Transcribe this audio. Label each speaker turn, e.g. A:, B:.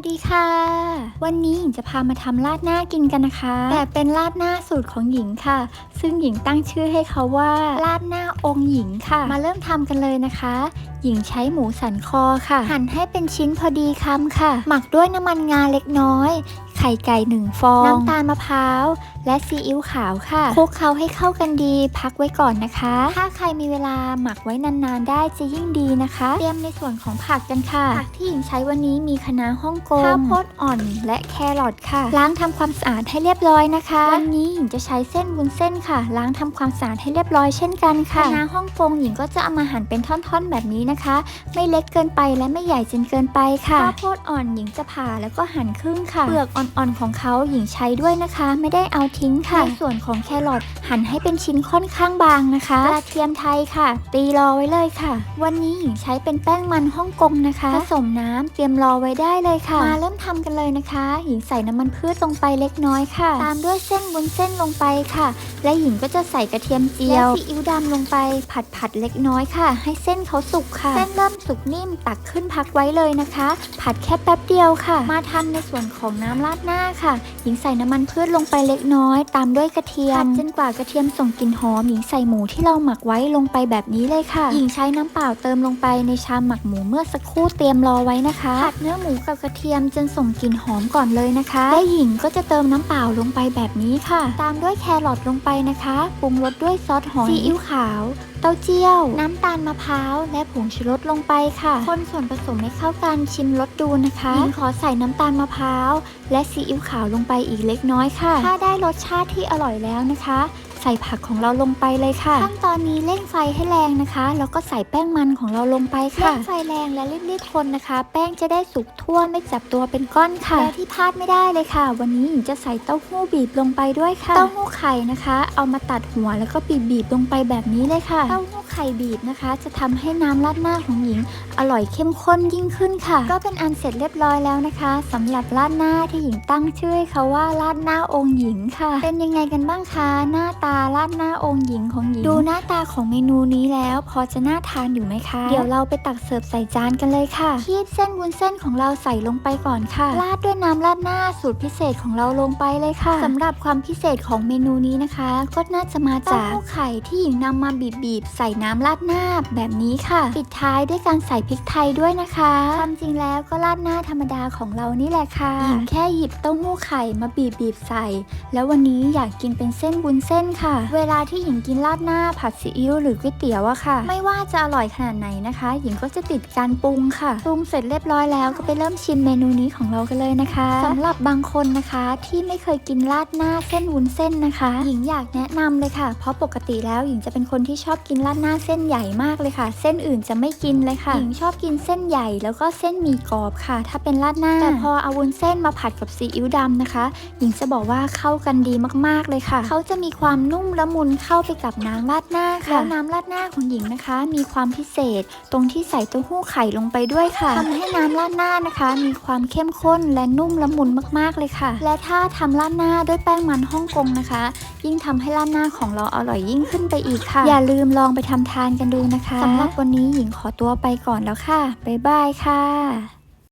A: สดีค่ะ วันนี้หญิงจะพามาทำราดหน้ากินกันนะคะ แต่เป็นราดหน้าสูตรของหญิงค่ะ ซึ่งหญิงตั้งชื่อให้เขาว่า ราดหน้าองค์หญิงค่ะ มาเริ่มทำกันเลยนะคะ หญิงใช้หมูสันคอค่ะ หั่นให้เป็นชิ้นพอดีคำค่ะ หมักด้วยน้ำมันงาเล็กน้อย ไข่ไก่หนึ่งฟอง น้ำตาลมะพร้าวและซีอิ๊วขาวค่ะคลุกเคล้าให้เข้ากันดี พักไว้ก่อนนะคะ ถ้าใครมีเวลาหมักไว้นานๆ ได้จะยิ่งดีนะคะ เตรียมในส่วนของผักกันค่ะ ผักที่หญิงใช้วันนี้มีคะน้าฮ่องกงข้าวโพดอ่อนและแครอทค่ะ ล้างทำความสะอาดให้เรียบร้อยนะคะ วันนี้หญิงจะใช้เส้นวุ้นเส้นค่ะ ล้างทำความสะอาดให้เรียบร้อยเช่นกันค่ะคะน้าฮ่องกงหญิงก็จะเอามาหั่นเป็นท่อนๆแบบนี้นะคะ ไม่เล็กเกินไปและไม่ใหญ่จนเกินไปค่ะข้าวโพดอ่อนหญิงจะผ่าแล้วก็หั่นครึ่งค่ะเปลือกอ่อนๆของเขาหญิงใช้ด้วยนะคะ ไม่ได้เอาทิ้งค่ะในส่วนของแครอทหั่นให้เป็นชิ้นค่อนข้างบางนะคะกระเทียมไทยค่ะ ตีรอไว้เลยค่ะ วันนี้หญิงใช้เป็นแป้งมันฮ่องกงนะคะ ผสมน้ำเตรียมรอไว้ได้เลยค่ะ มาเริ่มทำกันเลยนะคะ หญิงใส่น้ำมันพืชลงไปเล็กน้อยค่ะ ตามด้วยเส้นวุ้นเส้นลงไปค่ะ และหญิงก็จะใส่กระเทียมเจียวและซีอิ๊วดำลงไปผัดผัดๆเล็กน้อยค่ะ ให้เส้นเขาสุกค่ะ เส้นเริ่มสุกนิ่มตักขึ้นพักไว้เลยนะคะ ผัดแค่แป๊บเดียวค่ะ มาทำในส่วนของน้ำราดหน้าค่ะ หญิงใส่น้ำมันพืชลงไปเล็กน้อยตามด้วยกระเทียมผัดจนกว่ากระเทียมส่งกลิ่นหอมหญิงใส่หมูที่เราหมักไว้ลงไปแบบนี้เลยค่ะ หญิงใช้น้ำเปล่าเติมลงไปในชามหมักหมูเมื่อสักครู่เตรียมรอไว้นะคะผัดเนื้อหมูกับกระเทียมจนส่งกลิ่นหอมก่อนเลยนะคะและหญิงก็จะเติมน้ำเปล่าลงไปแบบนี้ค่ะ ตามด้วยแครอทลงไปนะคะปรุงรสด้วยซอสหอยซีอิ๊วขาว เต้าเจี้ยว น้ำตาลมะพร้าว และผงชูรสลงไปค่ะ คนส่วนผสมให้เข้ากันชิมรสดูนะคะหญิงขอใส่น้ำตาลมะพร้าว และซีอิ๊วขาวลงไปอีกเล็กน้อยค่ะ ถ้าได้รสชาติที่อร่อยแล้วนะคะ ใส่ผักของเราลงไปเลยค่ะ ขั้นตอนนี้เร่งไฟให้แรงนะคะ แล้วก็ใส่แป้งมันของเราลงไปค่ะเร่งไฟแรงและรีบๆคนนะคะ แป้งจะได้สุกทั่วไม่จับตัวเป็นก้อนค่ะและที่พลาดไม่ได้เลยค่ะ วันนี้หญิงจะใส่เต้าหู้บีบลงไปด้วยค่ะ เต้าหู้ไข่นะคะ เอามาตัดหัวแล้วก็บีบบีบๆลงไปแบบนี้เลยค่ะ เต้าหู้ไข่บีบนะคะ จะทำให้น้ำราดหน้าของหญิง อร่อยเข้มข้นยิ่งขึ้นค่ะ ก็เป็นอันเสร็จเรียบร้อยแล้วนะคะสำหรับราดหน้าที่หญิงตั้งชื่อให้เขาว่าราดหน้าองค์หญิงค่ะ เป็นยังไงกันบ้างคะหน้าตาราดหน้าองค์หญิงของหญิง ดูหน้าตาของเมนูนี้แล้ว พอจะน่าทานอยู่ไหมคะ เดี๋ยวเราไปตักเสิร์ฟใส่จานกันเลยค่ะ คีบเส้นวุ้นเส้นของเราใส่ลงไปก่อนค่ะ ราดด้วยน้ำราดหน้าสูตรพิเศษของเราลงไปเลยค่ะสำหรับความพิเศษของเมนูนี้นะคะ ก็น่าจะมาจากเต้าหู้ไข่ที่หญิงนำมาบีบๆใส่น้ำราดหน้าแบบนี้ค่ะ ปิดท้ายด้วยการใส่พริกไทยด้วยนะคะความจริงแล้วก็ราดหน้าธรรมดาของเรานี่แหละค่ะหญิงแค่หยิบเต้าหู้ไข่มาบีบๆใส่ แล้ววันนี้อยากกินเป็นเส้นวุ้นเส้นค่ะ เวลาที่หญิงกินราดหน้าผัดซีอิ๊วหรือก๋วยเตี๋ยวอะค่ะ ไม่ว่าจะอร่อยขนาดไหนนะคะ หญิงก็จะติดการปรุงค่ะปรุงเสร็จเรียบร้อยแล้วก็ไปเริ่มชิมเมนูนี้ของเรากันเลยนะคะสำหรับบางคนนะคะที่ไม่เคยกินราดหน้าเส้นวุ้นเส้นนะคะ หญิงอยากแนะนำเลยค่ะ เพราะปกติแล้วหญิงจะเป็นคนที่ชอบกินราดหน้าเส้นใหญ่มากเลยค่ะ เส้นอื่นจะไม่กินเลยค่ะ หญิงชอบกินเส้นใหญ่แล้วก็เส้นหมี่กรอบค่ะ ถ้าเป็นราดหน้า แต่พอเอาวุ้นเส้นมาผัดกับซีอิ๊วดำนะคะ หญิงจะบอกว่าเข้ากันดีมากๆเลยค่ะ เขาจะมีความนุ่มละมุนเข้าไปกับน้ำราดหน้าค่ะแล้วน้ำราดหน้าของหญิงนะคะ มีความพิเศษตรงที่ใส่เต้าหู้ไข่ลงไปด้วยค่ะทำให้น้ำราดหน้านะคะ มีความเข้มข้นและนุ่มละมุนมากๆเลยค่ะ และถ้าทำราดหน้าด้วยแป้งมันฮ่องกงนะคะ ยิ่งทำให้ราดหน้าของเราอร่อยยิ่งขึ้นไปอีกค่ะ อย่าลืมลองไปทำทานกันดูนะคะสำหรับวันนี้หญิงขอตัวไปก่อนแล้วค่ะบ๊ายบายค่ะ